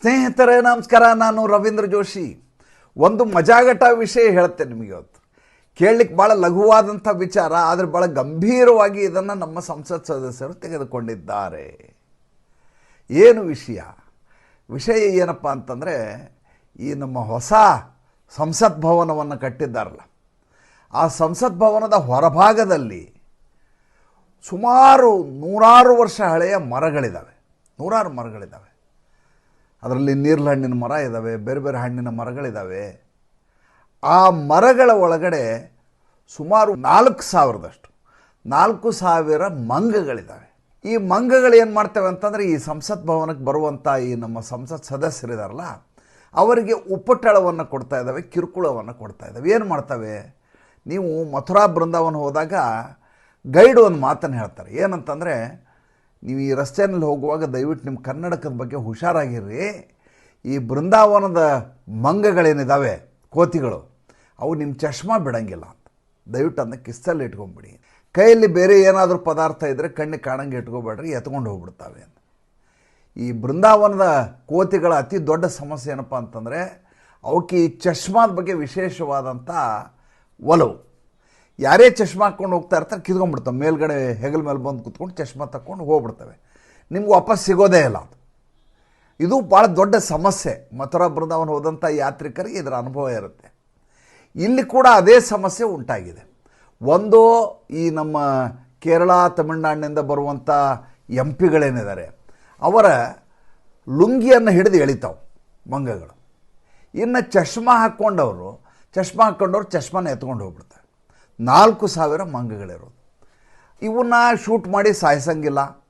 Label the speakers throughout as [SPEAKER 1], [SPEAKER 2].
[SPEAKER 1] ಸ್ನೇಹಿತರೇ, ನಮಸ್ಕಾರ. ನಾನು ರವೀಂದ್ರ ಜೋಶಿ. ಒಂದು ಮಜಾಗಟ ವಿಷಯ ಹೇಳ್ತೇನೆ ನಿಮಗೆ ಇವತ್ತು. ಕೇಳಲಿಕ್ಕೆ ಭಾಳ ಲಘುವಾದಂಥ ವಿಚಾರ, ಆದರೆ ಭಾಳ ಗಂಭೀರವಾಗಿ ಇದನ್ನು ನಮ್ಮ ಸಂಸತ್ ಸದಸ್ಯರು ತೆಗೆದುಕೊಂಡಿದ್ದಾರೆ. ಏನು ವಿಷಯ? ವಿಷಯ ಏನಪ್ಪ ಅಂತಂದರೆ, ಈ ನಮ್ಮ ಹೊಸ ಸಂಸತ್ ಭವನವನ್ನು ಕಟ್ಟಿದ್ದಾರಲ್ಲ. ಆ ಸಂಸತ್ ಭವನದ ಹೊರಭಾಗದಲ್ಲಿ ಸುಮಾರು ನೂರಾರು ವರ್ಷ ಹಳೆಯ ಮರಗಳಿದ್ದಾವೆ ನೂರಾರು ಮರಗಳಿದ್ದಾವೆ ಅದರಲ್ಲಿ ನೀರ್ಲ ಹಣ್ಣಿನ ಮರ ಇದ್ದಾವೆ ಬೇರೆ ಬೇರೆ ಹಣ್ಣಿನ ಮರಗಳಿದ್ದಾವೆ ಆ ಮರಗಳ ಒಳಗಡೆ ಸುಮಾರು ನಾಲ್ಕು ಸಾವಿರದಷ್ಟು, ನಾಲ್ಕು ಸಾವಿರ ಮಂಗಗಳಿದ್ದಾವೆ ಈ ಮಂಗಗಳು ಏನು ಮಾಡ್ತೇವೆ ಅಂತಂದರೆ, ಈ ಸಂಸತ್ ಭವನಕ್ಕೆ ಬರುವಂಥ ಈ ನಮ್ಮ ಸಂಸತ್ ಸದಸ್ಯರಿದಾರಲ್ಲ, ಅವರಿಗೆ ಉಪಟಳವನ್ನು ಕೊಡ್ತಾ ಇದ್ದಾವೆ ಕಿರುಕುಳವನ್ನು ಕೊಡ್ತಾ ಇದ್ದಾವೆ ಏನು ಮಾಡ್ತವೆ? ನೀವು ಮಥುರಾ ಬೃಂದಾವನ ಹೋದಾಗ ಗೈಡ್ ಒಂದು ಮಾತನ್ನು ಹೇಳ್ತಾರೆ. ಏನಂತಂದರೆ ನೀವು ಈ ರಸ್ತೆಯಲ್ಲಿ ಹೋಗುವಾಗ ದಯವಿಟ್ಟು ನಿಮ್ಮ ಕನ್ನಡಕದ ಬಗ್ಗೆ ಹುಷಾರಾಗಿರ್ರಿ. ಈ ಬೃಂದಾವನದ ಮಂಗಗಳೇನಿದ್ದಾವೆ ಕೋತಿಗಳು, ಅವು ನಿಮ್ಮ ಚಷ್ಮಾ ಬಿಡಂಗಿಲ್ಲ ಅಂತ. ದಯವಿಟ್ಟು ಅದನ್ನ ಕಿಸ್ತಲ್ಲಿ ಇಟ್ಕೊಂಬಿಡಿ. ಕೈಯಲ್ಲಿ ಬೇರೆ ಏನಾದರೂ ಪದಾರ್ಥ ಇದ್ದರೆ ಕಣ್ಣಿಗೆ ಕಾಣಂಗೆ ಇಟ್ಕೊಬೇಡ್ರಿ, ಎತ್ಕೊಂಡು ಹೋಗ್ಬಿಡ್ತಾವೆ ಅಂತ. ಈ ಬೃಂದಾವನದ ಕೋತಿಗಳ ಅತಿ ದೊಡ್ಡ ಸಮಸ್ಯೆ ಏನಪ್ಪ ಅಂತಂದರೆ, ಅವಕ್ಕೆ ಈ ಚಷ್ಮಾದ ಬಗ್ಗೆ ವಿಶೇಷವಾದಂಥ ಒಲವು. ಯಾರೇ ಚಶ್ಮಾ ಹಾಕ್ಕೊಂಡು ಹೋಗ್ತಾ ಇರ್ತಾರೆ ಕಿತ್ಕೊಂಡ್ಬಿಡ್ತವೆ ಮೇಲ್ಗಡೆ ಹೆಗಲ ಮೇಲೆ ಬಂದು ಕುತ್ಕೊಂಡು ಚಶ್ಮಾ ತಕ್ಕೊಂಡು ಹೋಗ್ಬಿಡ್ತವೆ. ನಿಮ್ಗೆ ವಾಪಸ್ ಸಿಗೋದೇ ಇಲ್ಲ ಅದು. ಇದು ಭಾಳ ದೊಡ್ಡ ಸಮಸ್ಯೆ. ಮಥುರಾ ಬೃಂದಾವನ ಹೋದಂಥ ಯಾತ್ರಿಕರಿಗೆ ಇದರ ಅನುಭವ ಇರುತ್ತೆ. ಇಲ್ಲಿ ಕೂಡ ಅದೇ ಸಮಸ್ಯೆ ಉಂಟಾಗಿದೆ. ಒಂದು ಈ ನಮ್ಮ ಕೇರಳ, ತಮಿಳುನಾಡಿನಿಂದ ಬರುವಂಥ ಎಂ ಪಿಗಳೇನಿದ್ದಾರೆ ಅವರ ಲುಂಗಿಯನ್ನು ಹಿಡಿದು ಎಳಿತಾವೆ ಮಂಗಗಳು. ಇನ್ನು ಚಶ್ಮಾ ಹಾಕ್ಕೊಂಡವರು, ಚಶ್ಮಾ ಹಾಕ್ಕೊಂಡವ್ರು ಚಶ್ಮಾನ ಎತ್ಕೊಂಡು ಹೋಗ್ಬಿಡ್ತಾರೆ. ನಾಲ್ಕು ಸಾವಿರ ಮಂಗಗಳಿರೋದು. ಇವನ್ನ ಶೂಟ್ ಮಾಡಿ ಸಾಯಿಸಂಗಿಲ್ಲ.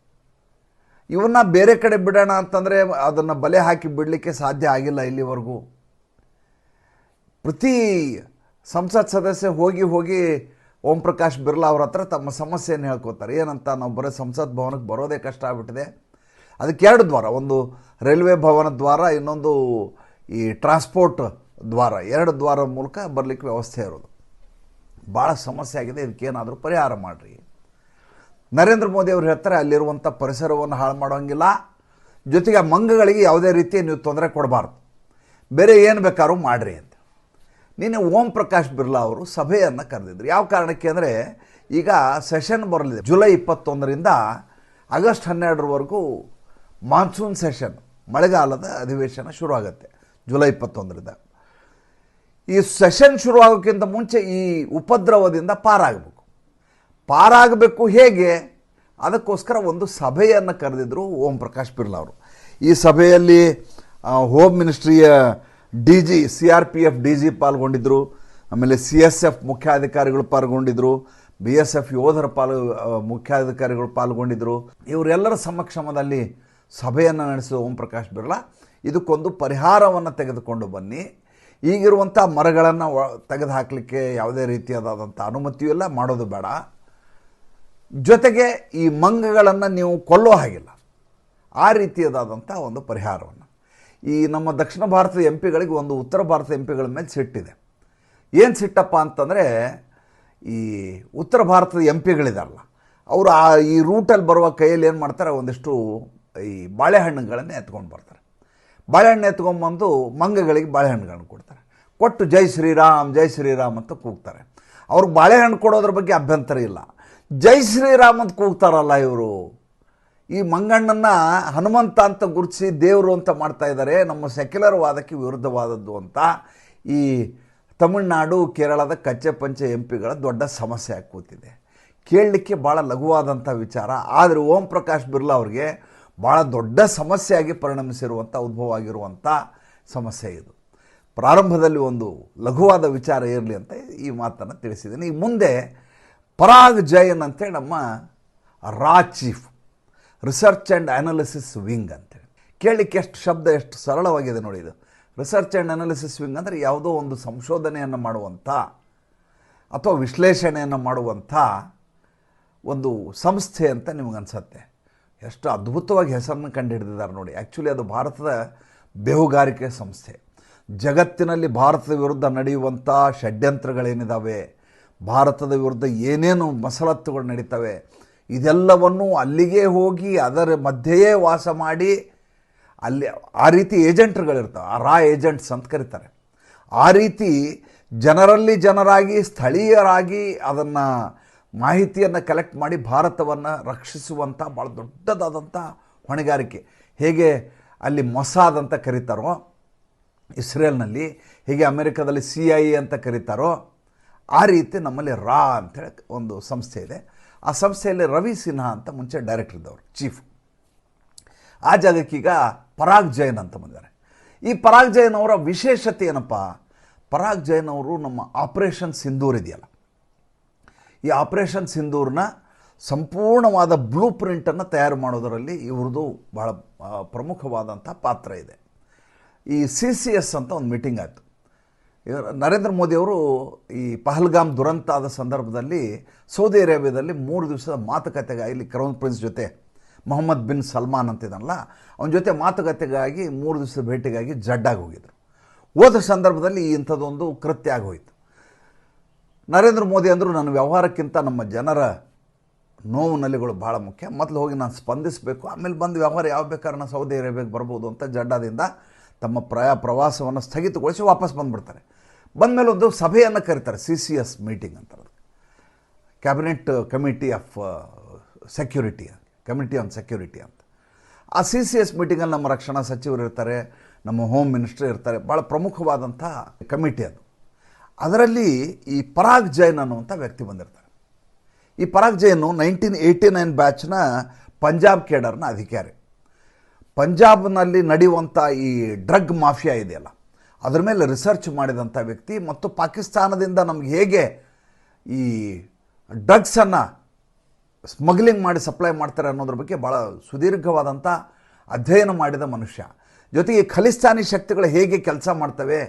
[SPEAKER 1] ಇವನ್ನ ಬೇರೆ ಕಡೆ ಬಿಡೋಣ ಅಂತಂದರೆ ಅದನ್ನು ಬಲೆ ಹಾಕಿ ಬಿಡಲಿಕ್ಕೆ ಸಾಧ್ಯ ಆಗಿಲ್ಲ ಇಲ್ಲಿವರೆಗೂ. ಪ್ರತಿ ಸಂಸತ್ ಸದಸ್ಯ ಹೋಗಿ ಹೋಗಿ ಓಂ ಪ್ರಕಾಶ್ ಬಿರ್ಲಾ ಅವ್ರ ಹತ್ರ ತಮ್ಮ ಸಮಸ್ಯೆಯನ್ನು ಹೇಳ್ಕೊತಾರೆ. ಏನಂತ ನಾವು ಬರೋ ಸಂಸತ್ ಭವನಕ್ಕೆ ಬರೋದೇ ಕಷ್ಟ ಆಗ್ಬಿಟ್ಟಿದೆ. ಅದಕ್ಕೆ ಎರಡು ದ್ವಾರ, ಒಂದು ರೈಲ್ವೆ ಭವನ ದ್ವಾರ, ಇನ್ನೊಂದು ಈ ಟ್ರಾನ್ಸ್ಪೋರ್ಟ್ ದ್ವಾರ. ಎರಡು ದ್ವಾರ ಮೂಲಕ ಬರಲಿಕ್ಕೆ ವ್ಯವಸ್ಥೆ ಇರೋದು. ಭಾಳ ಸಮಸ್ಯೆ ಆಗಿದೆ ಇದಕ್ಕೇನಾದರೂ ಪರಿಹಾರ ಮಾಡಿರಿ. ನರೇಂದ್ರ ಮೋದಿ ಅವರು ಹೇಳ್ತಾರೆ ಅಲ್ಲಿರುವಂಥ ಪರಿಸರವನ್ನು ಹಾಳು ಮಾಡೋಂಗಿಲ್ಲ. ಜೊತೆಗೆ ಮಂಗಗಳಿಗೆ ಯಾವುದೇ ರೀತಿ ನೀವು ತೊಂದರೆ ಕೊಡಬಾರ್ದು. ಬೇರೆ ಏನು ಬೇಕಾದ್ರೂ ಮಾಡಿರಿ ಅಂತ. ನಿನ್ನೆ ಓಂ ಪ್ರಕಾಶ್ ಬಿರ್ಲಾ ಅವರು ಸಭೆಯನ್ನು ಕರೆದಿದ್ರು. ಯಾವ ಕಾರಣಕ್ಕೆ ಅಂದರೆ, ಈಗ ಸೆಷನ್ ಬರಲಿದೆ. ಜುಲೈ ಇಪ್ಪತ್ತೊಂದರಿಂದ ಆಗಸ್ಟ್ ಹನ್ನೆರಡರವರೆಗೂ ಮಾನ್ಸೂನ್ ಸೆಷನ್, ಮಳೆಗಾಲದ ಅಧಿವೇಶನ ಶುರುವಾಗುತ್ತೆ, ಜುಲೈ ಇಪ್ಪತ್ತೊಂದರಿಂದ. ಈ ಸೆಷನ್ ಶುರು ಆಗೋಕ್ಕಿಂತ ಮುಂಚೆ ಈ ಉಪದ್ರವದಿಂದ ಪಾರಾಗಬೇಕು. ಪಾರಾಗಬೇಕು ಹೇಗೆ? ಅದಕ್ಕೋಸ್ಕರ ಒಂದು ಸಭೆಯನ್ನು ಕರೆದಿದ್ದರು ಓಂ ಪ್ರಕಾಶ್ ಬಿರ್ಲಾ ಅವರು. ಈ ಸಭೆಯಲ್ಲಿ home ಮಿನಿಸ್ಟ್ರಿಯ D G, C R P F D G ಪಾಲ್ಗೊಂಡಿದ್ದರು ಆಮೇಲೆ ಸಿ ಎಸ್ ಎಫ್ ಮುಖ್ಯಾಧಿಕಾರಿಗಳು ಪಾಲ್ಗೊಂಡಿದ್ದರು ಬಿ ಎಸ್ ಎಫ್ ಯೋಧರ ಪಾಲ್ ಮುಖ್ಯಾಧಿಕಾರಿಗಳು ಪಾಲ್ಗೊಂಡಿದ್ದರು ಇವರೆಲ್ಲರ ಸಮಕ್ಷಮದಲ್ಲಿ ಸಭೆಯನ್ನು ನಡೆಸಿದ ಓಂ ಪ್ರಕಾಶ್ ಬಿರ್ಲಾ, ಇದಕ್ಕೊಂದು ಪರಿಹಾರವನ್ನು ತೆಗೆದುಕೊಂಡು ಬನ್ನಿ. ಈಗಿರುವಂಥ ಮರಗಳನ್ನು ತೆಗೆದು ಹಾಕಲಿಕ್ಕೆ ಯಾವುದೇ ರೀತಿಯಾದಂಥ ಅನುಮತಿಯೂ ಇಲ್ಲ, ಮಾಡೋದು ಬೇಡ. ಜೊತೆಗೆ ಈ ಮಂಗಗಳನ್ನು ನೀವು ಕೊಲ್ಲೋ ಹಾಗಿಲ್ಲ. ಆ ರೀತಿಯಾದಂಥ ಒಂದು ಪರಿಹಾರವನ್ನು. ಈ ನಮ್ಮ ದಕ್ಷಿಣ ಭಾರತದ ಎಂ ಪಿಗಳಿಗೆ ಒಂದು ಉತ್ತರ ಭಾರತದ ಎಂ ಪಿಗಳ ಮೇಲೆ ಸಿಟ್ಟಿದೆ. ಏನು ಸಿಟ್ಟಪ್ಪ ಅಂತಂದರೆ, ಈ ಉತ್ತರ ಭಾರತದ ಎಂ ಪಿಗಳಿದಾರಲ್ಲ, ಅವರು ಆ ಈ ರೂಟಲ್ಲಿ ಬರುವ ಕೈಯಲ್ಲಿ ಏನು ಮಾಡ್ತಾರೆ, ಒಂದಿಷ್ಟು ಈ ಬಾಳೆಹಣ್ಣುಗಳನ್ನೇ ಎತ್ಕೊಂಡು ಬರ್ತಾರೆ. ಬಾಳೆಹಣ್ಣು ಎತ್ಕೊಂಬಂದು ಮಂಗಗಳಿಗೆ ಬಾಳೆಹಣ್ಣುಗಳನ್ನು ಕೊಡ್ತಾರೆ. ಕೊಟ್ಟು ಜೈ ಶ್ರೀರಾಮ್ ಜೈ ಶ್ರೀರಾಮ್ ಅಂತ ಕೂಗ್ತಾರೆ. ಅವ್ರಿಗೆ ಬಾಳೆಹಣ್ಣು ಕೊಡೋದ್ರ ಬಗ್ಗೆ ಅಭ್ಯಂತರ ಇಲ್ಲ. ಜೈ ಶ್ರೀರಾಮ್ ಅಂತ ಕೂಗ್ತಾರಲ್ಲ ಇವರು. ಈ ಮಂಗಣ್ಣನ್ನು ಹನುಮಂತ ಅಂತ ಗುರುತಿಸಿ ದೇವರು ಅಂತ ಮಾಡ್ತಾ ಇದ್ದಾರೆ. ನಮ್ಮ ಸೆಕ್ಯುಲರ್ ವಾದಕ್ಕೆ ವಿರುದ್ಧವಾದದ್ದು ಅಂತ ಈ ತಮಿಳುನಾಡು, ಕೇರಳದ ಕಚ್ಚೆ ಪಂಚೆ ಎಂ ಪಿಗಳ ದೊಡ್ಡ ಸಮಸ್ಯೆ ಆಗಿ ಕೂತಿದೆ ಕೇಳಲಿಕ್ಕೆ ಭಾಳ ಲಘುವಾದಂಥ ವಿಚಾರ. ಆದರೆ ಓಂ ಪ್ರಕಾಶ್ ಬಿರ್ಲಾ ಅವ್ರಿಗೆ ಭಾಳ ದೊಡ್ಡ ಸಮಸ್ಯೆಯಾಗಿ ಪರಿಣಮಿಸಿರುವಂಥ ಉದ್ಭವ ಆಗಿರುವಂಥ ಸಮಸ್ಯೆ ಇದು. ಪ್ರಾರಂಭದಲ್ಲಿ ಒಂದು ಲಘುವಾದ ವಿಚಾರ ಇರಲಿ ಅಂತ ಈ ಮಾತನ್ನು ತಿಳಿಸಿದ್ದೀನಿ. ಈ ಮುಂದೆ ಪರಾಗ್ ಜೈನ್ ಅಂತೇಳಿ ನಮ್ಮ ರಾ chief, research and analysis wing ಅಂತೇಳಿ. ಕೇಳಲಿಕ್ಕೆ ಎಷ್ಟು ಶಬ್ದ, ಎಷ್ಟು ಸರಳವಾಗಿದೆ ನೋಡಿ ಇದು. ರಿಸರ್ಚ್ ಆ್ಯಂಡ್ ಅನಾಲಿಸಿಸ್ ವಿಂಗ್ ಅಂದರೆ ಯಾವುದೋ ಒಂದು ಸಂಶೋಧನೆಯನ್ನು ಮಾಡುವಂಥ ಅಥವಾ ವಿಶ್ಲೇಷಣೆಯನ್ನು ಮಾಡುವಂಥ ಒಂದು ಸಂಸ್ಥೆ ಅಂತ ನಿಮಗನ್ಸತ್ತೆ ಎಷ್ಟು ಅದ್ಭುತವಾಗಿ ಹೆಸರನ್ನು ಕಂಡುಹಿಡಿದಿದ್ದಾರೆ ನೋಡಿ. ಆ್ಯಕ್ಚುಲಿ ಅದು ಭಾರತದ ಬೇಹುಗಾರಿಕೆ ಸಂಸ್ಥೆ. ಜಗತ್ತಿನಲ್ಲಿ ಭಾರತದ ವಿರುದ್ಧ ನಡೆಯುವಂಥ ಷಡ್ಯಂತ್ರಗಳೇನಿದ್ದಾವೆ ಭಾರತದ ವಿರುದ್ಧ ಏನೇನು ಮಸಲತ್ತುಗಳು ನಡೀತವೆ? ಇದೆಲ್ಲವನ್ನು ಅಲ್ಲಿಗೆ ಹೋಗಿ ಅದರ ಮಧ್ಯೆಯೇ ವಾಸ ಮಾಡಿ ಅಲ್ಲಿ ಆ ರೀತಿ ಏಜೆಂಟ್ರುಗಳಿರ್ತಾವೆ. ಆ ರಾ ಏಜೆಂಟ್ಸ್ ಅಂತ ಕರೀತಾರೆ. ಆ ರೀತಿ ಜನರಲ್ಲಿ ಜನರಾಗಿ ಸ್ಥಳೀಯರಾಗಿ ಅದನ್ನು ಮಾಹಿತಿಯನ್ನು ಕಲೆಕ್ಟ್ ಮಾಡಿ ಭಾರತವನ್ನು ರಕ್ಷಿಸುವಂಥ ಭಾಳ ದೊಡ್ಡದಾದಂಥ ಹೊಣೆಗಾರಿಕೆ. ಹೇಗೆ ಅಲ್ಲಿ ಮೊಸಾದ್ ಅಂತ ಕರೀತಾರೋ, ಇಸ್ರೇಲ್ನಲ್ಲಿ, ಹೇಗೆ ಅಮೆರಿಕದಲ್ಲಿ ಸಿ ಐ ಅಂತ ಕರೀತಾರೋ, ಆ ರೀತಿ ನಮ್ಮಲ್ಲಿ ರಾ ಅಂತೇಳಿ ಒಂದು ಸಂಸ್ಥೆ ಇದೆ. ಆ ಸಂಸ್ಥೆಯಲ್ಲಿ ರವಿ ಸಿನ್ಹಾ ಅಂತ ಮುಂಚೆ ಡೈರೆಕ್ಟರ್ ಇದ್ದವರು ಚೀಫ್ ಆ ಜಾಗಕ್ಕೀಗ ಪರಾಗ್ ಜೈನ್ ಅಂತ ಬಂದಿದ್ದಾರೆ. ಈ ಪರಾಗ್ ಜೈನ್ ಅವರ ವಿಶೇಷತೆ ಏನಪ್ಪ? ಪರಾಗ್ ಜೈನ್ ಅವರು ನಮ್ಮ ಆಪರೇಷನ್ ಸಿಂಧೂರ್ ಇದೆಯಲ್ಲ. ಈ ಆಪರೇಷನ್ ಸಿಂಧೂರ್ನ ಸಂಪೂರ್ಣವಾದ ಬ್ಲೂ ಪ್ರಿಂಟನ್ನು ತಯಾರು ಮಾಡೋದರಲ್ಲಿ ಇವ್ರದ್ದು ಬಹಳ ಪ್ರಮುಖವಾದಂಥ ಪಾತ್ರ ಇದೆ. ಈ ಸಿ ಸಿ ಎಸ್ ಅಂತ ಒಂದು ಮೀಟಿಂಗ್ ಆಯಿತು. ನರೇಂದ್ರ ಮೋದಿಯವರು ಈ ಪಹಲ್ಗಾಮ್ ದುರಂತ ಆದ ಸಂದರ್ಭದಲ್ಲಿ ಸೌದಿ ಅರೇಬಿಯಾದಲ್ಲಿ ಮೂರು ದಿವಸದ ಮಾತುಕತೆಗಾಗಿ ಇಲ್ಲಿ ಕ್ರೌನ್ ಪ್ರಿನ್ಸ್ ಜೊತೆ ಮೊಹಮ್ಮದ್ ಬಿನ್ ಸಲ್ಮಾನ್ ಅಂತಿದ್ದಾನಲ್ಲ, ಅವನ ಜೊತೆ ಮಾತುಕತೆಗಾಗಿ ಮೂರು ದಿವಸದ ಭೇಟಿಗಾಗಿ ಜಡ್ಡಾಗಿ ಹೋಗಿದ್ರು. ಹೋದ ಸಂದರ್ಭದಲ್ಲಿ ಇಂಥದ್ದೊಂದು ಕೃತ್ಯ ಆಗೋಯಿತು. ನರೇಂದ್ರ ಮೋದಿ ಅಂದರು ನನ್ನ ವ್ಯವಹಾರಕ್ಕಿಂತ ನಮ್ಮ ಜನರ ನೋವು ನಲಿಗಳು ಭಾಳ ಮುಖ್ಯ. ಮೊದಲು ಹೋಗಿ ನಾನು ಸ್ಪಂದಿಸಬೇಕು, ಆಮೇಲೆ ಬಂದು ವ್ಯವಹಾರ ಯಾವ ಬೇಕಾದ್ರೆ ನಾನು ಸೌದಿ ಅರೇಬಿಯಾಗೆ ಬರ್ಬೋದು ಅಂತ ಜಡ್ಡಾದಿಂದ ತಮ್ಮ ಪ್ರಯಾ ಪ್ರವಾಸವನ್ನು ಸ್ಥಗಿತಗೊಳಿಸಿ ವಾಪಸ್ ಬಂದುಬಿಡ್ತಾರೆ. ಬಂದಮೇಲೆ ಒಂದು ಸಭೆಯನ್ನು ಕರೀತಾರೆ, ಸಿ ಸಿ ಎಸ್ ಮೀಟಿಂಗ್ ಅಂತ cabinet committee of security, committee on security ಅಂತ. ಆ ಸಿ ಸಿ ಎಸ್ ಮೀಟಿಂಗಲ್ಲಿ ನಮ್ಮ ರಕ್ಷಣಾ ಸಚಿವರು ಇರ್ತಾರೆ, ನಮ್ಮ ಹೋಮ್ ಮಿನಿಸ್ಟರ್ ಇರ್ತಾರೆ ಭಾಳ ಪ್ರಮುಖವಾದಂಥ ಕಮಿಟಿ ಅದು. ಅದರಲ್ಲಿ ಈ ಪರಾಗ್ ಜೈನ್ ಅನ್ನುವಂಥ ವ್ಯಕ್ತಿ ಬಂದಿರ್ತಾರೆ. ಈ Parag Jain nineteen eighty nine ಬ್ಯಾಚ್ನ Punjab ಕೇಡರ್ನ ಅಧಿಕಾರಿ. ಪಂಜಾಬ್ನಲ್ಲಿ ನಡೆಯುವಂಥ ಈ ಡ್ರಗ್ ಮಾಫಿಯಾ ಇದೆಯಲ್ಲ, ಅದರ ಮೇಲೆ ರಿಸರ್ಚ್ ಮಾಡಿದಂಥ ವ್ಯಕ್ತಿ ಮತ್ತು ಪಾಕಿಸ್ತಾನದಿಂದ ನಮ್ಗೆ ಹೇಗೆ ಈ ಡ್ರಗ್ಸನ್ನು ಸ್ಮಗ್ಲಿಂಗ್ ಮಾಡಿ ಸಪ್ಲೈ ಮಾಡ್ತಾರೆ ಅನ್ನೋದ್ರ ಬಗ್ಗೆ ಭಾಳ ಸುದೀರ್ಘವಾದಂಥ ಅಧ್ಯಯನ ಮಾಡಿದ ಮನುಷ್ಯ. ಜೊತೆಗೆ ಖಲಿಸ್ತಾನಿ ಶಕ್ತಿಗಳು ಹೇಗೆ ಕೆಲಸ ಮಾಡ್ತವೆ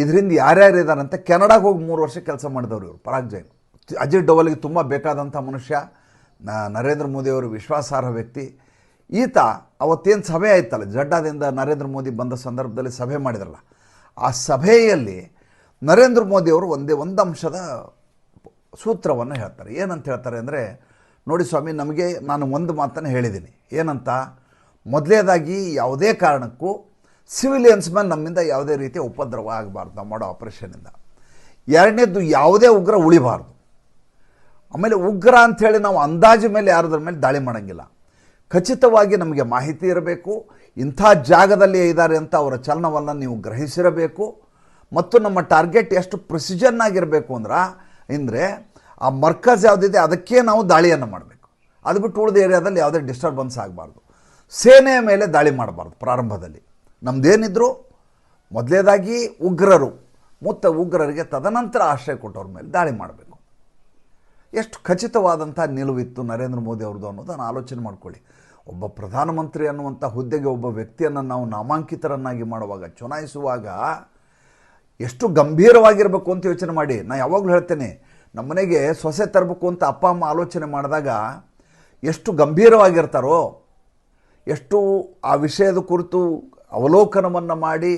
[SPEAKER 1] ಇದರಿಂದ ಯಾರ್ಯಾರು ಇದ್ದಾರೆ ಅಂತ ಕೆನಡಾಗೆ ಹೋಗಿ ಮೂರು ವರ್ಷ ಕೆಲಸ ಮಾಡಿದವರು ಇವರು, ಪರಾಗ್ ಜೈನ್. ಅಜಿತ್ ಡೋವಲ್ಗೆ ತುಂಬ ಬೇಕಾದಂಥ ಮನುಷ್ಯ ನರೇಂದ್ರ ಮೋದಿಯವರು ವಿಶ್ವಾಸಾರ್ಹ ವ್ಯಕ್ತಿ. ಈತ ಅವತ್ತೇನು ಸಭೆ ಆಯ್ತಲ್ಲ, ಜಡ್ಡಾದಿಂದ ನರೇಂದ್ರ ಮೋದಿ ಬಂದ ಸಂದರ್ಭದಲ್ಲಿ ಸಭೆ ಮಾಡಿದ್ರಲ್ಲ, ಆ ಸಭೆಯಲ್ಲಿ ನರೇಂದ್ರ ಮೋದಿಯವರು ಒಂದೇ ಒಂದು ಅಂಶದ ಸೂತ್ರವನ್ನು ಹೇಳ್ತಾರೆ. ಏನಂತ ಹೇಳ್ತಾರೆ ಅಂದರೆ, ನೋಡಿ ಸ್ವಾಮಿ, ನಮಗೆ ನಾನು ಒಂದು ಮಾತನ್ನು ಹೇಳಿದ್ದೀನಿ ಏನಂತ? ಮೊದಲೇದಾಗಿ ಯಾವುದೇ ಕಾರಣಕ್ಕೂ ಸಿವಿಲಿಯನ್ಸ್ ಮೇಲೆ ನಮ್ಮಿಂದ ಯಾವುದೇ ರೀತಿಯ ಉಪದ್ರವ ಆಗಬಾರ್ದು. ನಾವು ಮಾಡೋ ಆಪ್ರೇಷನಿಂದ ಎರಡನೇದು ಯಾವುದೇ ಉಗ್ರ ಉಳಿಬಾರ್ದು. ಆಮೇಲೆ ಉಗ್ರ ಅಂಥೇಳಿ ನಾವು ಅಂದಾಜು ಮೇಲೆ ಯಾರದ್ರ ಮೇಲೆ ದಾಳಿ ಮಾಡೋಂಗಿಲ್ಲ. ಖಚಿತವಾಗಿ ನಮಗೆ ಮಾಹಿತಿ ಇರಬೇಕು. ಇಂಥ ಜಾಗದಲ್ಲಿ ಇದ್ದಾರೆ ಅಂತ ಅವರ ಚಲನವನ್ನು ನೀವು ಗ್ರಹಿಸಿರಬೇಕು. ಮತ್ತು ನಮ್ಮ ಟಾರ್ಗೆಟ್ ಎಷ್ಟು ಪ್ರೊಸಿಜನ್ ಆಗಿರಬೇಕು ಅಂದ್ರೆ ಅಂದರೆ ಆ ಮರ್ಕಜ್ ಯಾವುದಿದೆ ಅದಕ್ಕೆ ನಾವು ದಾಳಿಯನ್ನು ಮಾಡಬೇಕು. ಅದು ಬಿಟ್ಟು ಉಳಿದ ಏರಿಯಾದಲ್ಲಿ ಯಾವುದೇ ಡಿಸ್ಟರ್ಬೆನ್ಸ್ ಆಗಬಾರ್ದು. ಸೇನೆಯ ಮೇಲೆ ದಾಳಿ ಮಾಡಬಾರ್ದು ಪ್ರಾರಂಭದಲ್ಲಿ. ನಮ್ಮದೇನಿದ್ರು ಮೊದಲೇದಾಗಿ ಉಗ್ರರು ಮುತ್ತ ಉಗ್ರರಿಗೆ ತದನಂತರ ಆಶ್ರಯ ಕೊಟ್ಟವ್ರ ಮೇಲೆ ದಾಳಿ ಮಾಡಬೇಕು. ಎಷ್ಟು ಖಚಿತವಾದಂಥ ನಿಲುವಿತ್ತು ನರೇಂದ್ರ ಮೋದಿ ಅವ್ರದ್ದು ಅನ್ನೋದನ್ನು ಆಲೋಚನೆ ಮಾಡ್ಕೊಳ್ಳಿ. ಒಬ್ಬ ಪ್ರಧಾನಮಂತ್ರಿ ಅನ್ನುವಂಥ ಹುದ್ದೆಗೆ ಒಬ್ಬ ವ್ಯಕ್ತಿಯನ್ನು ನಾವು ನಾಮಾಂಕಿತರನ್ನಾಗಿ ಮಾಡುವಾಗ, ಚುನಾಯಿಸುವಾಗ ಎಷ್ಟು ಗಂಭೀರವಾಗಿರಬೇಕು ಅಂತ ಯೋಚನೆ ಮಾಡಿ. ನಾನು ಯಾವಾಗಲೂ ಹೇಳ್ತೇನೆ ನಮ್ಮನೆಗೆ ಸೊಸೆ ತರಬೇಕು ಅಂತ ಅಪ್ಪ, ಅಮ್ಮ ಆಲೋಚನೆ ಮಾಡಿದಾಗ ಎಷ್ಟು ಗಂಭೀರವಾಗಿರ್ತಾರೋ, ಎಷ್ಟು ಆ ವಿಷಯದ ಕುರಿತು ಅವಲೋಕನವನ್ನು ಮಾಡಿ,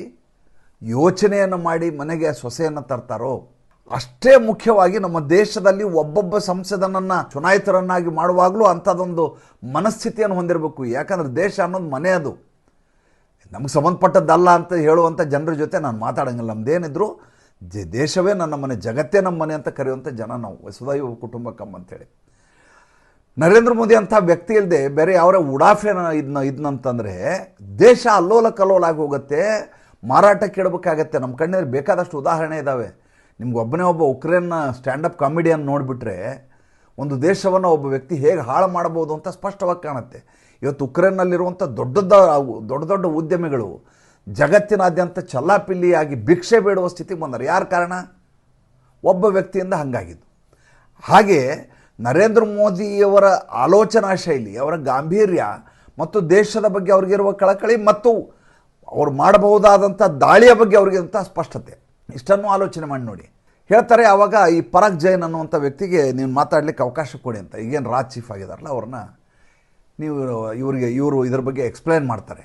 [SPEAKER 1] ಯೋಚನೆಯನ್ನು ಮಾಡಿ ಮನೆಗೆ ಸೊಸೆಯನ್ನು ತರ್ತಾರೋ, ಅಷ್ಟೇ ಮುಖ್ಯವಾಗಿ ನಮ್ಮ ದೇಶದಲ್ಲಿ ಒಬ್ಬೊಬ್ಬ ಸಂಸದನನ್ನು ಚುನಾಯಿತರನ್ನಾಗಿ ಮಾಡುವಾಗಲೂ ಅಂಥದ್ದೊಂದು ಮನಸ್ಥಿತಿಯನ್ನು ಹೊಂದಿರಬೇಕು. ಯಾಕಂದ್ರೆ ದೇಶ ಅನ್ನೋದು ಮನೆ ಅದು. ನಮಗೆ ಸಂಬಂಧಪಟ್ಟದ್ದಲ್ಲ ಅಂತ ಹೇಳುವಂಥ ಜನರ ಜೊತೆ ನಾನು ಮಾತಾಡಂಗಿಲ್ಲ. ನಮ್ದೇನಿದ್ರು ದೇಶವೇ ನನ್ನ ಮನೆ, ಜಗತ್ತೇ ನಮ್ಮ ಮನೆ ಅಂತ ಕರೆಯುವಂಥ ಜನ ನಾವು ವಸುದೈವ ಕುಟುಂಬಕಂ ಅಂತೇಳಿ ನರೇಂದ್ರ ಮೋದಿ ಅಂಥ ವ್ಯಕ್ತಿ ಇಲ್ಲದೆ ಬೇರೆ ಯಾವ್ರ ಉಡಾಫೆನ ಇದನ್ನ ಇದನ್ನಂತಂದರೆ ದೇಶ ಅಲ್ಲೋಲ ಕಲ್ಲೋಲ ಆಗಿ ಹೋಗುತ್ತೆ. ಮಾರಾಟ ಇಡಬೇಕಾಗತ್ತೆ. ನಮ್ಮ ಕಣ್ಣಲ್ಲಿ ಬೇಕಾದಷ್ಟು ಉದಾಹರಣೆ ಇದ್ದಾವೆ ನಿಮ್ಗೆ ಒಬ್ಬನೇ ಒಬ್ಬ ಉಕ್ರೇನ್ನ ಸ್ಟ್ಯಾಂಡಪ್ ಕಾಮಿಡಿಯನ್ ನೋಡಿಬಿಟ್ರೆ ಒಂದು ದೇಶವನ್ನು ಒಬ್ಬ ವ್ಯಕ್ತಿ ಹೇಗೆ ಹಾಳು ಮಾಡ್ಬೋದು ಅಂತ ಸ್ಪಷ್ಟವಾಗಿ ಕಾಣುತ್ತೆ. ಇವತ್ತು ಉಕ್ರೇನ್ನಲ್ಲಿರುವಂಥ ದೊಡ್ಡ ದೊಡ್ಡ ದೊಡ್ಡ ಉದ್ಯಮಿಗಳು ಜಗತ್ತಿನಾದ್ಯಂತ ಚಲ್ಲಾಪಿಲ್ಲಿಯಾಗಿ ಭಿಕ್ಷೆ ಬೇಡುವ ಸ್ಥಿತಿಗೆ ಬಂದರು ಯಾರ ಕಾರಣ? ಒಬ್ಬ ವ್ಯಕ್ತಿಯಿಂದ ಹಂಗಾಗಿದ್ದು. ಹಾಗೆ ನರೇಂದ್ರ ಮೋದಿಯವರ ಆಲೋಚನಾ ಶೈಲಿ, ಅವರ ಗಾಂಭೀರ್ಯ ಮತ್ತು ದೇಶದ ಬಗ್ಗೆ ಅವ್ರಿಗಿರುವ ಕಳಕಳಿ ಮತ್ತು ಅವ್ರು ಮಾಡಬಹುದಾದಂಥ ದಾಳಿಯ ಬಗ್ಗೆ ಅವ್ರಿಗಿಂತ ಸ್ಪಷ್ಟತೆ. ಇಷ್ಟನ್ನು ಆಲೋಚನೆ ಮಾಡಿ ನೋಡಿ. ಹೇಳ್ತಾರೆ ಆವಾಗ ಈ ಪರಾಗ್ ಜೈನ್ ಅನ್ನುವಂಥ ವ್ಯಕ್ತಿಗೆ ನೀವು ಮಾತಾಡಲಿಕ್ಕೆ ಅವಕಾಶ ಕೊಡಿ ಅಂತ. ಈಗೇನು ರಾಜ್ ಚೀಫ್ ಆಗಿದಾರಲ್ಲ ಅವ್ರನ್ನ. ನೀವು ಇವರಿಗೆ, ಇವರು ಇದ್ರ ಬಗ್ಗೆ ಎಕ್ಸ್ಪ್ಲೇನ್ ಮಾಡ್ತಾರೆ.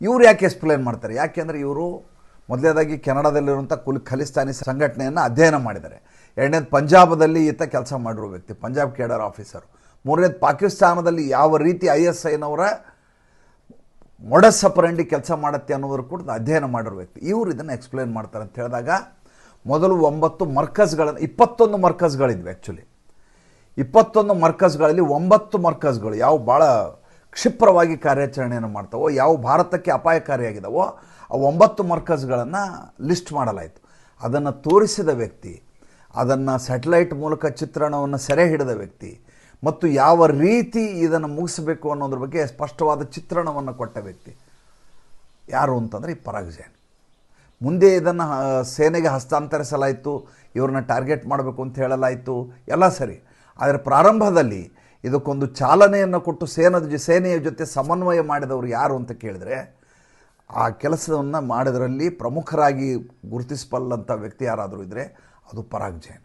[SPEAKER 1] ಇವ್ರು ಯಾಕೆ ಎಕ್ಸ್ಪ್ಲೇನ್ ಮಾಡ್ತಾರೆ? ಯಾಕೆಂದರೆ ಇವರು ಮೊದಲನೇದಾಗಿ ಕೆನಡಾದಲ್ಲಿರುವಂಥ ಕುಲ್ ಖಲಿಸ್ತಾನಿ ಸಂಘಟನೆಯನ್ನು ಅಧ್ಯಯನ ಮಾಡಿದ್ದಾರೆ. ಎರಡನೇದು ಪಂಜಾಬದಲ್ಲಿ ಈತ ಕೆಲಸ ಮಾಡಿರೋ ವ್ಯಕ್ತಿ, ಪಂಜಾಬ್ ಕೇಡರ್ ಆಫೀಸರು. ಮೂರನೇದು ಪಾಕಿಸ್ತಾನದಲ್ಲಿ ಯಾವ ರೀತಿ ಐ ಎಸ್ ಐನವರ ಮೊಡಸಪರಂಡಿ ಕೆಲಸ ಮಾಡುತ್ತೆ ಅನ್ನೋದ್ರ ಕೂಡ ಅಧ್ಯಯನ ಮಾಡಿರೋ ವ್ಯಕ್ತಿ. ಇವರು ಇದನ್ನು ಎಕ್ಸ್ಪ್ಲೇನ್ ಮಾಡ್ತಾರೆ ಅಂತ ಹೇಳಿದಾಗ, ಮೊದಲು ಒಂಬತ್ತು ಮರ್ಕಸ್ಗಳನ್ನು, ಇಪ್ಪತ್ತೊಂದು ಮರ್ಕಸ್ಗಳಿದ್ವು ಆ್ಯಕ್ಚುಲಿ ಇಪ್ಪತ್ತೊಂದು ಮರ್ಕಸ್ಗಳಲ್ಲಿ ಒಂಬತ್ತು ಮರ್ಕಸ್ಗಳು, ಯಾವ ಭಾಳ ಕ್ಷಿಪ್ರವಾಗಿ ಕಾರ್ಯಾಚರಣೆಯನ್ನು ಮಾಡ್ತಾವೋ, ಯಾವ ಭಾರತಕ್ಕೆ ಅಪಾಯಕಾರಿಯಾಗಿದ್ದಾವೋ ಆ ಒಂಬತ್ತು ಮರ್ಕಸ್ಗಳನ್ನು ಲಿಸ್ಟ್ ಮಾಡಲಾಯಿತು. ಅದನ್ನು ತೋರಿಸಿದ ವ್ಯಕ್ತಿ, ಅದನ್ನು ಸ್ಯಾಟಲೈಟ್ ಮೂಲಕ ಚಿತ್ರಣವನ್ನು ಸೆರೆ ಹಿಡಿದ ವ್ಯಕ್ತಿ, ಮತ್ತು ಯಾವ ರೀತಿ ಇದನ್ನು ಮುಗಿಸಬೇಕು ಅನ್ನೋದ್ರ ಬಗ್ಗೆ ಸ್ಪಷ್ಟವಾದ ಚಿತ್ರಣವನ್ನು ಕೊಟ್ಟ ವ್ಯಕ್ತಿ. ಯಾರು ಅಂತಂದರೆ ಈ ಪರಾಗ್ ಜೈನ್. ಮುಂದೆ ಇದನ್ನು ಸೇನೆಗೆ ಹಸ್ತಾಂತರಿಸಲಾಯಿತು, ಇವ್ರನ್ನ ಟಾರ್ಗೆಟ್ ಮಾಡಬೇಕು ಅಂತ ಹೇಳಲಾಯಿತು, ಎಲ್ಲ ಸರಿ. ಆದರೆ ಪ್ರಾರಂಭದಲ್ಲಿ ಇದಕ್ಕೊಂದು ಚಾಲನೆಯನ್ನು ಕೊಟ್ಟು ಸೇನದ ಸೇನೆಯ ಜೊತೆ ಸಮನ್ವಯ ಮಾಡಿದವರು ಯಾರು ಅಂತ ಕೇಳಿದರೆ, ಆ ಕೆಲಸವನ್ನು ಮಾಡೋದರಲ್ಲಿ ಪ್ರಮುಖರಾಗಿ ಗುರುತಿಸಬಲ್ಲಂಥ ವ್ಯಕ್ತಿ ಯಾರಾದರೂ ಇದ್ದರೆ ಅದು ಪರಾಗ್ ಜೈನ್.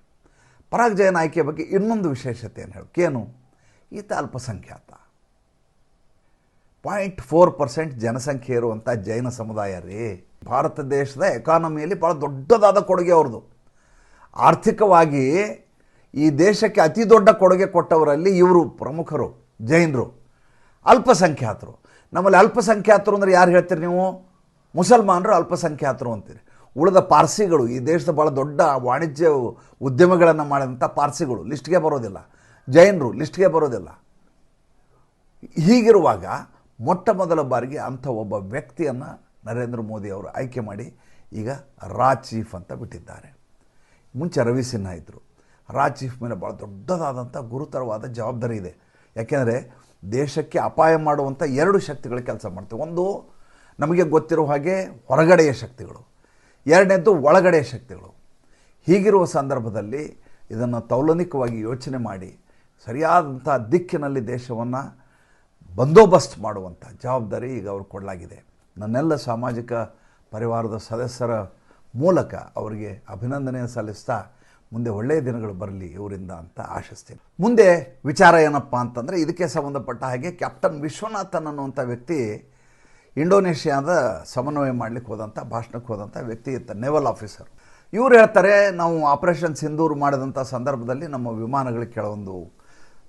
[SPEAKER 1] ಪರಾಗ್ ಜೈನ್ ಆಯ್ಕೆ ಬಗ್ಗೆ ಇನ್ನೊಂದು ಹೇಳಕ್ಕೆ ಏನು? ಈತ ಅಲ್ಪಸಂಖ್ಯಾತ. ಪಾಯಿಂಟ್ ಫೋರ್ ಪರ್ಸೆಂಟ್ ಜನಸಂಖ್ಯೆ ಇರುವಂಥ ಜೈನ ಸಮುದಾಯ ರೀ. ಭಾರತ ದೇಶದ ಎಕಾನಮಿಯಲ್ಲಿ ಭಾಳ ದೊಡ್ಡದಾದ ಕೊಡುಗೆ ಅವ್ರದ್ದು ಆರ್ಥಿಕವಾಗಿ ಈ ದೇಶಕ್ಕೆ ಅತಿ ದೊಡ್ಡ ಕೊಡುಗೆ ಕೊಟ್ಟವರಲ್ಲಿ ಇವರು ಪ್ರಮುಖರು, ಜೈನರು, ಅಲ್ಪಸಂಖ್ಯಾತರು. ನಮ್ಮಲ್ಲಿ ಅಲ್ಪಸಂಖ್ಯಾತರು ಅಂದರೆ ಯಾರು ಹೇಳ್ತೀರಿ ನೀವು? ಮುಸಲ್ಮಾನರು ಅಲ್ಪಸಂಖ್ಯಾತರು ಅಂತೀರಿ. ಉಳಿದ ಪಾರ್ಸಿಗಳು, ಈ ದೇಶದ ಭಾಳ ದೊಡ್ಡ ವಾಣಿಜ್ಯ ಉದ್ಯಮಗಳನ್ನು ಮಾಡಿದಂಥ ಪಾರ್ಸಿಗಳು, ಲಿಸ್ಟ್ಗೆ ಬರೋದಿಲ್ಲ. ಜೈನರು, ಲಿಸ್ಟ್ಗೆ ಬರೋದಿಲ್ಲ. ಹೀಗಿರುವಾಗ ಮೊಟ್ಟ ಮೊದಲ ಬಾರಿಗೆ ಅಂಥ ಒಬ್ಬ ವ್ಯಕ್ತಿಯನ್ನು ನರೇಂದ್ರ ಮೋದಿ ಅವರು ಆಯ್ಕೆ ಮಾಡಿ ಈಗ ರಾ ಚೀಫ್ ಅಂತ ಬಿಟ್ಟಿದ್ದಾರೆ. ಮುಂಚೆ ರವಿ ಸಿನ್ಹಾ ಇದ್ದರು ರಾ ಚೀಫ್ ಮೇಲೆ ಭಾಳ ದೊಡ್ಡದಾದಂಥ ಗುರುತರವಾದ ಜವಾಬ್ದಾರಿ ಇದೆ. ಯಾಕೆಂದರೆ ದೇಶಕ್ಕೆ ಅಪಾಯ ಮಾಡುವಂಥ ಎರಡು ಶಕ್ತಿಗಳು ಕೆಲಸ ಮಾಡ್ತವೆ. ಒಂದು ನಮಗೆ ಗೊತ್ತಿರೋ ಹಾಗೆ ಹೊರಗಡೆಯ ಶಕ್ತಿಗಳು, ಎರಡನೇದ್ದು ಒಳಗಡೆಯ ಶಕ್ತಿಗಳು. ಹೀಗಿರುವ ಸಂದರ್ಭದಲ್ಲಿ ಇದನ್ನು ತೌಲನಿಕವಾಗಿ ಯೋಚನೆ ಮಾಡಿ, ಸರಿಯಾದಂಥ ದಿಕ್ಕಿನಲ್ಲಿ ದೇಶವನ್ನು ಬಂದೋಬಸ್ತ್ ಮಾಡುವಂಥ ಜವಾಬ್ದಾರಿ ಈಗ ಅವ್ರು ಕೊಡಲಾಗಿದೆ. ನನ್ನೆಲ್ಲ ಸಾಮಾಜಿಕ ಪರಿವಾರದ ಸದಸ್ಯರ ಮೂಲಕ ಅವರಿಗೆ ಅಭಿನಂದನೆ ಸಲ್ಲಿಸ್ತಾ ಮುಂದೆ ಒಳ್ಳೆಯ ದಿನಗಳು ಬರಲಿ ಇವರಿಂದ ಅಂತ ಆಶಿಸ್ತೀನಿ. ಮುಂದೆ ವಿಚಾರ ಏನಪ್ಪ ಅಂತಂದರೆ ಇದಕ್ಕೆ ಸಂಬಂಧಪಟ್ಟ ಹಾಗೆ ಕ್ಯಾಪ್ಟನ್ ವಿಶ್ವನಾಥನ್ ಅನ್ನುವಂಥ ವ್ಯಕ್ತಿ ಇಂಡೋನೇಷ್ಯಾದ ಸಮನ್ವಯ ಮಾಡಲಿಕ್ಕೆ ಹೋದಂಥ ಭಾಷಣಕ್ಕೆ ಹೋದಂಥ ವ್ಯಕ್ತಿ ಇತ್ತ ನೇವಲ್ ಆಫೀಸರ್. ಇವ್ರು ಹೇಳ್ತಾರೆ, ನಾವು ಆಪರೇಷನ್ ಸಿಂಧೂರು ಮಾಡಿದಂಥ ಸಂದರ್ಭದಲ್ಲಿ ನಮ್ಮ ವಿಮಾನಗಳಿಗೆ ಕೆಲವೊಂದು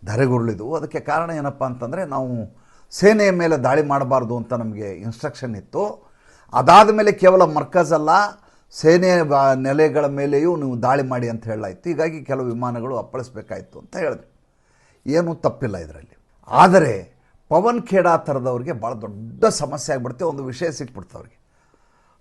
[SPEAKER 1] ಧರೆಗುರುಳಿದವು. ಅದಕ್ಕೆ ಕಾರಣ ಏನಪ್ಪ ಅಂತಂದರೆ, ನಾವು ಸೇನೆಯ ಮೇಲೆ ದಾಳಿ ಮಾಡಬಾರ್ದು ಅಂತ ನಮಗೆ ಇನ್ಸ್ಟ್ರಕ್ಷನ್ ಇತ್ತು. ಅದಾದ ಮೇಲೆ ಕೇವಲ ಮರ್ಕಜ್ ಅಲ್ಲ ಸೇನೆಯ ಬ- ನೆಲೆಗಳ ಮೇಲೆಯೂ ನೀವು ದಾಳಿ ಮಾಡಿ ಅಂತ ಹೇಳಲಾಯಿತು. ಹೀಗಾಗಿ ಕೆಲವು ವಿಮಾನಗಳು ಅಪ್ಪಳಿಸಬೇಕಾಯಿತು ಅಂತ ಹೇಳಿದ್ರು. ಏನೂ ತಪ್ಪಿಲ್ಲ ಇದರಲ್ಲಿ. ಆದರೆ ಪವನ್ ಖೇಡಾ ಥರದವ್ರಿಗೆ ಭಾಳ ದೊಡ್ಡ ಸಮಸ್ಯೆ ಆಗಿಬಿಡುತ್ತೆ ಒಂದು ವಿಷಯ ಸಿಕ್ಬಿಡ್ತು ಅವ್ರಿಗೆ.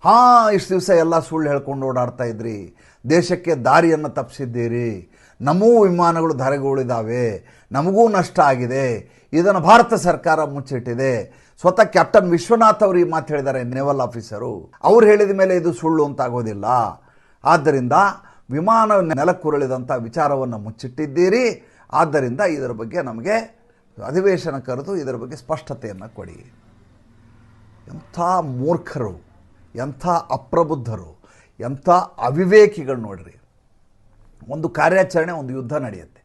[SPEAKER 1] ಹಾಂ, ಇಷ್ಟು ದಿವಸ ಎಲ್ಲ ಸುಳ್ಳು ಹೇಳ್ಕೊಂಡು ಓಡಾಡ್ತಾ ಇದ್ರಿ. ದೇಶಕ್ಕೆ ದಾರಿಯನ್ನು ತಪ್ಪಿಸಿದ್ದೀರಿ ನಮ್ಮೂ ವಿಮಾನಗಳು ಧರೆಗಳಿದ್ದಾವೆ ನಮಗೂ ನಷ್ಟ ಆಗಿದೆ. ಇದನ್ನು ಭಾರತ ಸರ್ಕಾರ ಮುಚ್ಚಿಟ್ಟಿದೆ. ಸ್ವತಃ ಕ್ಯಾಪ್ಟನ್ ವಿಶ್ವನಾಥ್ ಅವರು ಈ ಮಾತು ಹೇಳಿದ್ದಾರೆ, ನೇವಲ್ ಆಫೀಸರು. ಅವ್ರು ಹೇಳಿದ ಮೇಲೆ ಇದು ಸುಳ್ಳು ಅಂತ ಆಗೋದಿಲ್ಲ. ಆದ್ದರಿಂದ ವಿಮಾನ ನೆಲಕ್ಕುರುಳಿದಂಥ ವಿಚಾರವನ್ನು ಮುಚ್ಚಿಟ್ಟಿದ್ದೀರಿ. ಆದ್ದರಿಂದ ಇದರ ಬಗ್ಗೆ ನಮಗೆ ಅಧಿವೇಶನ ಕರೆದು ಇದರ ಬಗ್ಗೆ ಸ್ಪಷ್ಟತೆಯನ್ನು ಕೊಡಿ. ಎಂಥ ಮೂರ್ಖರು, ಎಂಥ ಅಪ್ರಬುದ್ಧರು, ಎಂಥ ಅವಿವೇಕಿಗಳು ನೋಡ್ರಿ. ಒಂದು ಕಾರ್ಯಾಚರಣೆ, ಒಂದು ಯುದ್ಧ ನಡೆಯುತ್ತೆ.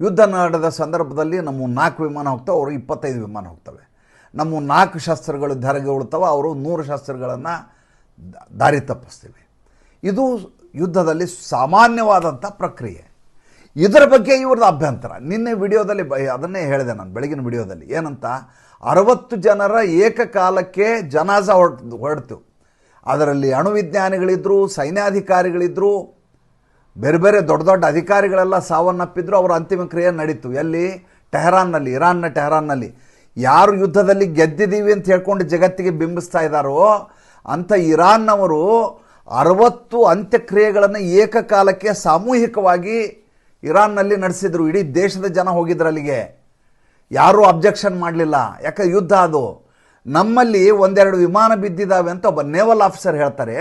[SPEAKER 1] ಯುದ್ಧ ನಡೆದ ಸಂದರ್ಭದಲ್ಲಿ ನಮ್ಮ ನಾಲ್ಕು ವಿಮಾನ ಹೋಗ್ತವೆ, ಅವರು ಇಪ್ಪತ್ತೈದು ವಿಮಾನ ಹೋಗ್ತವೆ. ನಮ್ಮ ನಾಲ್ಕು ಶಾಸ್ತ್ರಗಳು ಧರೆಗೆ ಉಳ್ತವ ಅವರು ನೂರು ಶಸ್ತ್ರಗಳನ್ನು ದಾರಿ ತಪ್ಪಿಸ್ತೀವಿ. ಇದು ಯುದ್ಧದಲ್ಲಿ ಸಾಮಾನ್ಯವಾದಂಥ ಪ್ರಕ್ರಿಯೆ. ಇದರ ಬಗ್ಗೆ ಇವ್ರದ್ದು ಅಭ್ಯಂತರ. ನಿನ್ನೆ ವಿಡಿಯೋದಲ್ಲಿ ಬ, ಅದನ್ನೇ ಹೇಳಿದೆ ನಾನು ಬೆಳಗಿನ ವಿಡಿಯೋದಲ್ಲಿ. ಏನಂತ? ಅರವತ್ತು ಜನರ ಏಕಕಾಲಕ್ಕೆ ಜನಾಜ ಹೊರಡ್ತು ಅದರಲ್ಲಿ ಅಣುವಿಜ್ಞಾನಿಗಳಿದ್ದರು ಸೈನ್ಯಾಧಿಕಾರಿಗಳಿದ್ದರು ಬೇರೆ ಬೇರೆ ದೊಡ್ಡ ದೊಡ್ಡ ಅಧಿಕಾರಿಗಳೆಲ್ಲ ಸಾವನ್ನಪ್ಪಿದ್ರು, ಅವರ ಅಂತಿಮ ಕ್ರಿಯೆ ನಡೀತು. ಎಲ್ಲಿ? ಟೆಹರಾನ್ನಲ್ಲಿ, ಇರಾನ್ನ ಟೆಹರಾನ್ನಲ್ಲಿ. ಯಾರು ಯುದ್ಧದಲ್ಲಿ ಗೆದ್ದಿದ್ದೀವಿ ಅಂತ ಹೇಳ್ಕೊಂಡು ಜಗತ್ತಿಗೆ ಬಿಂಬಿಸ್ತಾ ಇದ್ದಾರೋ ಅಂಥ ಇರಾನ್ನವರು ಅರವತ್ತು ಅಂತ್ಯಕ್ರಿಯೆಗಳನ್ನು ಏಕಕಾಲಕ್ಕೆ ಸಾಮೂಹಿಕವಾಗಿ ಇರಾನ್ನಲ್ಲಿ ನಡೆಸಿದರು. ಇಡೀ ದೇಶದ ಜನ ಹೋಗಿದ್ರು ಅಲ್ಲಿಗೆ. ಯಾರೂ ಅಬ್ಜೆಕ್ಷನ್ ಮಾಡಲಿಲ್ಲ. ಯಾಕೆ ಯುದ್ಧ ಅದು? ನಮ್ಮಲ್ಲಿ ಒಂದೆರಡು ವಿಮಾನ ಬಿದ್ದಿದ್ದಾವೆ ಅಂತ ಒಬ್ಬ ನೇವಲ್ ಆಫೀಸರ್ ಹೇಳ್ತಾರೆ.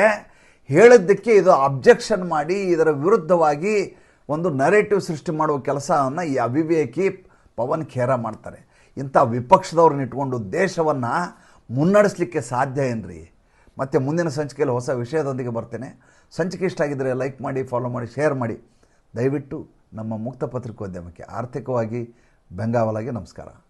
[SPEAKER 1] ಹೇಳಿದ್ದಕ್ಕೆ ಇದು ಅಬ್ಜೆಕ್ಷನ್ ಮಾಡಿ ಇದರ ವಿರುದ್ಧವಾಗಿ ಒಂದು ನರೇಟಿವ್ ಸೃಷ್ಟಿ ಮಾಡುವ ಕೆಲಸವನ್ನು ಈ ಅವಿವೇಕಿ ಪವನ್ ಖೇರ ಮಾಡ್ತಾರೆ. ಇಂಥ ವಿಪಕ್ಷದವ್ರನ್ನ ಇಟ್ಕೊಂಡು ದೇಶವನ್ನು ಮುನ್ನಡೆಸಲಿಕ್ಕೆ ಸಾಧ್ಯ ಏನ್ರಿ? ಮತ್ತು ಮುಂದಿನ ಸಂಚಿಕೆಯಲ್ಲಿ ಹೊಸ ವಿಷಯದೊಂದಿಗೆ ಬರ್ತೇನೆ. ಸಂಚಿಕೆ ಇಷ್ಟ ಆಗಿದ್ದರೆ ಲೈಕ್ ಮಾಡಿ ಫಾಲೋ ಮಾಡಿ ಶೇರ್ ಮಾಡಿ. ದಯವಿಟ್ಟು ನಮ್ಮ ಮುಕ್ತ ಪತ್ರಿಕೋದ್ಯಮಕ್ಕೆ ಆರ್ಥಿಕವಾಗಿ ಬೆಂಗಾವಲಾಗಿ ನಮಸ್ಕಾರ.